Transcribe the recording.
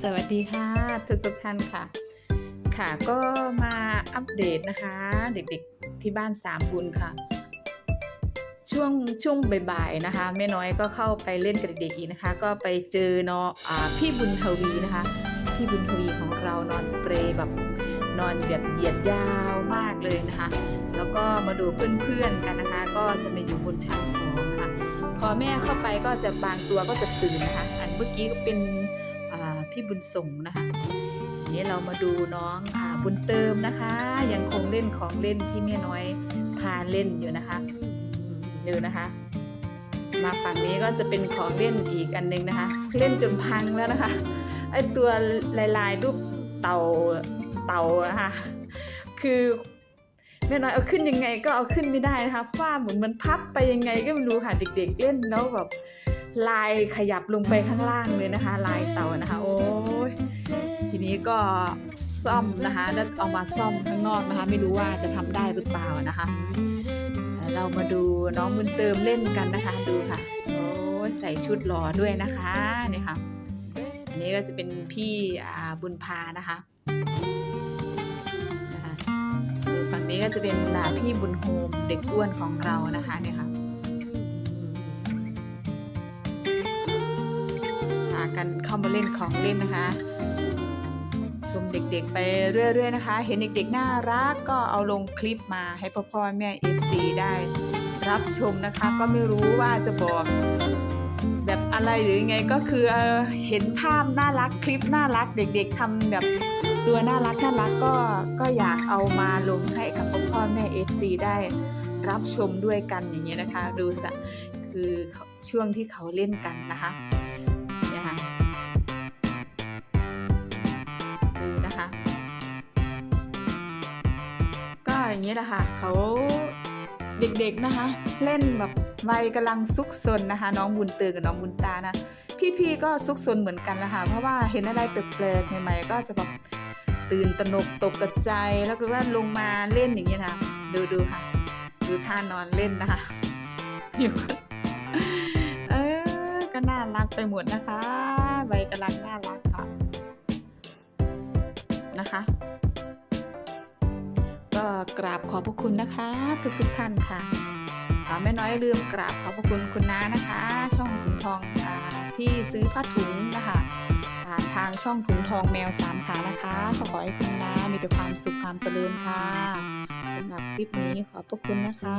สวัสดีค่ะทุกทุกท่านค่ะ ค่ะก็มาอัปเดตนะคะ เด็กๆที่บ้านสามบุญค่ะ ช่วงช่วงบ่ายๆนะคะแม่น้อยก็เข้าไปเล่นกับเด็กๆอีกนะคะ ก็ไปเจอเนาะพี่บุญทวีนะคะ พี่บุญทวีของเรานอนเปรแบบนอนแบบเหยียดยาวมากเลยนะคะ แล้วก็มาดูเพื่อนๆกันนะคะ ก็จะมาอยู่บนชั้นสองนะคะพอแม่เข้าไปก็จะบางตัวก็จะตื่นนะคะ อันเมื่อกี้ก็เป็น พี่บุญส่งนะคะทีนี้เรามาดูน้องอบุญเติมนะคะ ยังคงเล่นของเล่นที่แม่น้อยพาเล่นอยู่นะคะดูนะคะ มาฝั่งนี้ก็จะเป็นของเล่นอีกอันนึงนะคะ เล่นจนพังแล้วนะคะไอตัวลายๆรูปเต่าเต่านะคะคือแม่น้อยเอาขึ้นยังไงก็เอาขึ้นไม่ได้นะคะเพราะว่าเหมือนมันพับไปยังไงก็ไม่รู้ค่ะเด็ก ๆ เล่นแล้วแบบ ลายขยับลงไปข้างล่างเลยนะคะ ลายเต่านะคะ โอ้ยทีนี้ก็ซ่อมนะคะแล้วเอามาซ่อมข้างนอกนะคะ ไม่รู้ว่าจะทำได้หรือเปล่านะคะ เรามาดูน้องบุญเติมเล่นกันนะคะ ดูค่ะ โอ้ยใส่ชุดหล่อด้วยนะคะนี่ค่ะอันนี้ก็จะเป็นพี่บุญพานะคะนะคะฝั่งนี้ก็จะเป็นอ่าพี่บุญโฮมเด็กอ้วนของเรานะคะเนี่ยค่ะ กันเข้ามาเล่นของเล่นนะคะ ชมเด็กๆไปเรื่อยๆนะคะ เห็นเด็กๆน่ารักก็เอาลงคลิปมาให้พ่อพ่อแม่ FC ได้ รับชมนะคะก็ไม่รู้ว่าจะบอกแบบอะไรหรือไงก็คือเอ่อเห็นภาพน่ารักคลิปน่ารักเด็กๆทำแบบตัวน่ารักน่ารักก็ก็อยากเอามาลงให้กับพ่อพ่อแม่ FC ได้รับชมด้วยกันอย่างเงี้ยนะคะ ดูสะคือช่วงที่เขาเล่นกันนะคะ อย่างนี้แหละค่ะเขาเด็กๆนะคะ เล่นแบบวัยกำลังซุกซนนะคะ น้องบุญเตือกับน้องบุญตานะ พี่ๆก็ซุกซนเหมือนกันละค่ะเพราะว่าเห็นอะไรแปลกๆใหม่ๆก็จะแบบตื่นตระหนกตกกระใจายแล้วก็ว่าลงมาเล่นอย่างนี้ยนะดูดูค่ะ ดูท่านอนเล่นนะคะอยู่เออก็น่ารักไปหมดนะคะวัยกำลังน่ารักค่ะนะคะ ก็กราบขอบพระคุณนะคะ ทุกทุกท่านค่ะอ่าแม่น้อยลืมกราบขอบพระคุณคุณน้านะคะ ช่องถุงทองอที่ซื้อผ้าถุงนะคะผ่านทางช่องถุงทองแมวสามขานะคะขอให้คุณน้ามีแต่ความสุขความเจริญค่ะสำหรับคลิปนี้ขอบพระคุณนะคะ